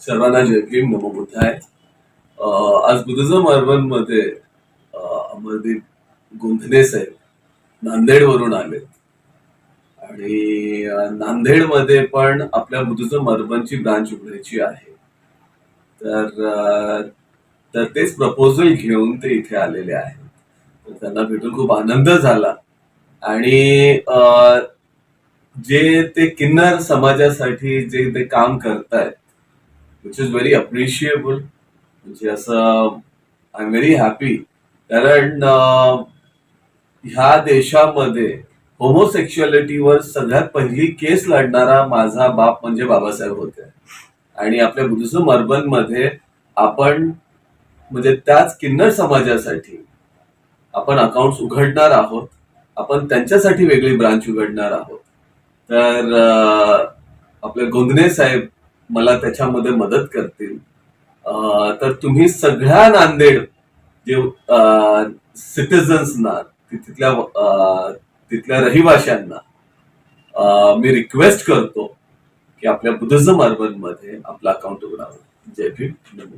सर्वांना जय भीम नमो बुद्धाय. आज बुद्धिझम अर्बनमध्ये अमरदीप गुंथने साहेब नांदेडवरून आले आणि नांदेड नांदेडमध्ये पण आपल्या बुद्धिझम अर्बनची ब्रांच उघडायची आहे. तर तर तेच प्रपोजल घेऊन ते इथे आलेले आहेत. तर त्यांना भेटून खूप आनंद झाला. आणि जे ते किन्नर समाजासाठी जे ते काम करतायत विच इज व्हेरी अप्रिशिएबल म्हणजे असं आय एम व्हेरी हॅपी कारण uh, ह्या देशामध्ये होमोसेक्शुअलिटीवर सगळ्यात पहिली केस लढणारा माझा बाप म्हणजे बाबासाहेब होते. आणि आपल्या बुद्धिझम अर्बनमध्ये आपण म्हणजे त्याच किन्नर समाजासाठी आपण अकाउंट्स उघडणार आहोत. आपण त्यांच्यासाठी वेगळी ब्रांच उघडणार आहोत. तर uh, आपले गोंदणे साहेब मला त्याच्यामध्ये मदत करतील. तर तुम्ही सगळ्या नांदेड जे सिटिझन्सना तिथल्या तिथल्या रहिवाशांना मी रिक्वेस्ट करतो की आपल्या बुद्धिझम अर्बनमध्ये आपलं अकाउंट उघडावं. जय भीम. नमो